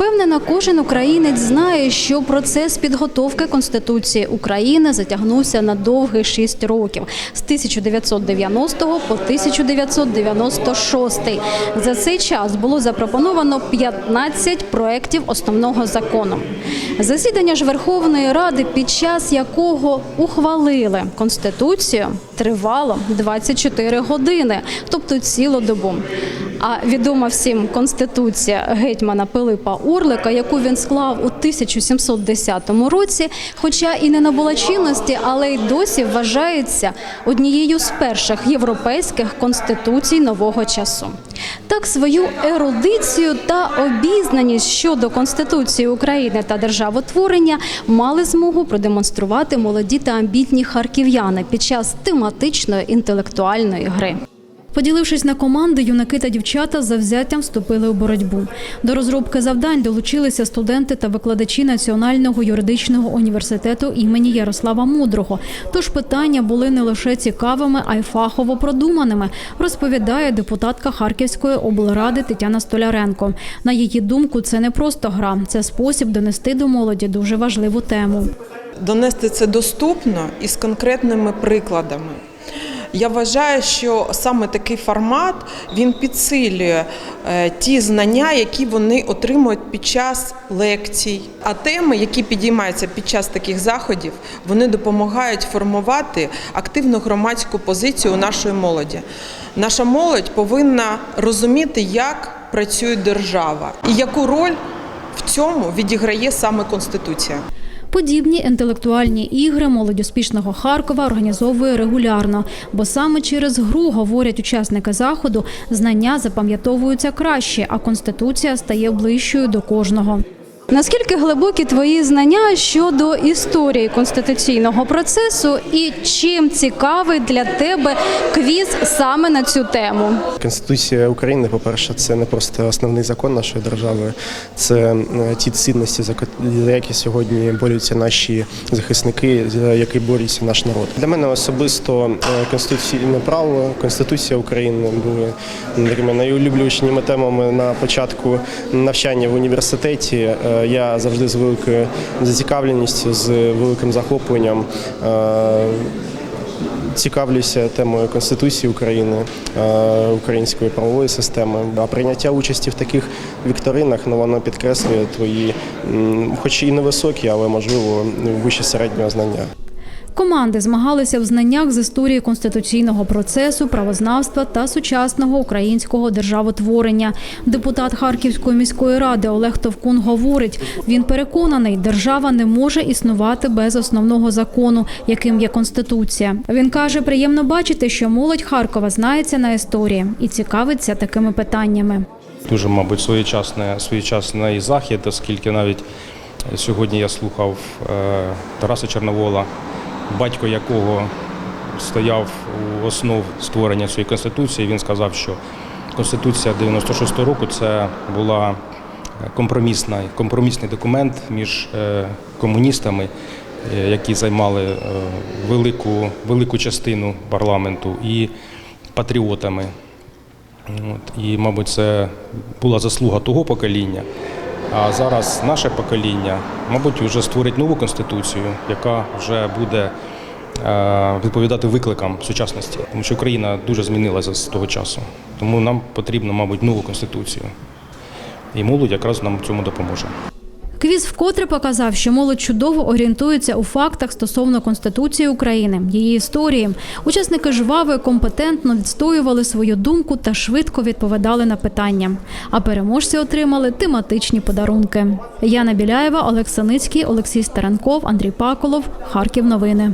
Впевнена, кожен українець знає, що процес підготовки Конституції України затягнувся на довгих шість років з 1990 по 1996. За цей час було запропоновано 15 проєктів основного закону. Засідання ж Верховної Ради, під час якого ухвалили Конституцію, тривало 24 години, тобто цілу добу. А відома всім конституція гетьмана Пилипа Орлика, яку він склав у 1710 році, хоча і не набула чинності, але й досі вважається однією з перших європейських конституцій нового часу. Так свою ерудицію та обізнаність щодо конституції України та державотворення мали змогу продемонструвати молоді та амбітні харків'яни під час тематичної інтелектуальної гри. Поділившись на команди, юнаки та дівчата завзяттям вступили у боротьбу. До розробки завдань долучилися студенти та викладачі Національного юридичного університету імені Ярослава Мудрого. Тож питання були не лише цікавими, а й фахово продуманими, розповідає депутатка Харківської облради Тетяна Столяренко. На її думку, це не просто гра, це спосіб донести до молоді дуже важливу тему. донести це доступно і з конкретними прикладами. Я вважаю, що саме такий формат він підсилює е, ті знання, які вони отримують під час лекцій. А теми, які підіймаються під час таких заходів, вони допомагають формувати активну громадську позицію нашої молоді. Наша молодь повинна розуміти, як працює держава і яку роль в цьому відіграє саме Конституція. Подібні інтелектуальні ігри молодь успішного Харкова організовує регулярно, бо саме через гру говорять учасники заходу, знання запам'ятовуються краще, а конституція стає ближчою до кожного. Наскільки глибокі твої знання щодо історії конституційного процесу і чим цікавий для тебе квіз саме на цю тему? Конституція України, по-перше, це не просто основний закон нашої держави, це е, ті цінності, за які сьогодні борються наші захисники, за які борються наш народ. Для мене особисто е, конституційне право, Конституція України були такими найулюбленішими темами на початку навчання в університеті. Я завжди з великою зацікавленістю, з великим захопленням. е, цікавлюся темою Конституції України, е, української правової системи. А прийняття участі в таких вікторинах ну, воно підкреслює твої, хоч і невисокі, але можливо вище середнього знання. Команди змагалися в знаннях з історії конституційного процесу, правознавства та сучасного українського державотворення. Депутат Харківської міської ради Олег Товкун говорить: він переконаний, держава не може існувати без основного закону, яким є конституція. Він каже, приємно бачити, що молодь Харкова знається на історії і цікавиться такими питаннями. Дуже, мабуть, своєчасне, своєчасний захід, оскільки навіть сьогодні я слухав е, Тараса Чорновола, батько якого стояв у основ створення цієї конституції. Він сказав, що конституція 96-го року це була компромісна, компромісний документ між е, комуністами, е, які займали е, велику, велику частину парламенту, і патріотами. От, і, мабуть, це була заслуга того покоління. А зараз наше покоління, мабуть, вже створить нову конституцію, яка вже буде е, відповідати викликам сучасності, тому що Україна дуже змінилася з того часу. Тому нам потрібно, мабуть, нову конституцію. І молодь якраз нам в цьому допоможе. Квіз вкотре показав, що молодь чудово орієнтується у фактах стосовно Конституції України, її історії. Учасники жваво і компетентно відстоювали свою думку та швидко відповідали на питання. А переможці отримали тематичні подарунки. Яна Біляєва, Олександр, Саницький, Олексій Старанков, Андрій Паколов. Харків. Новини.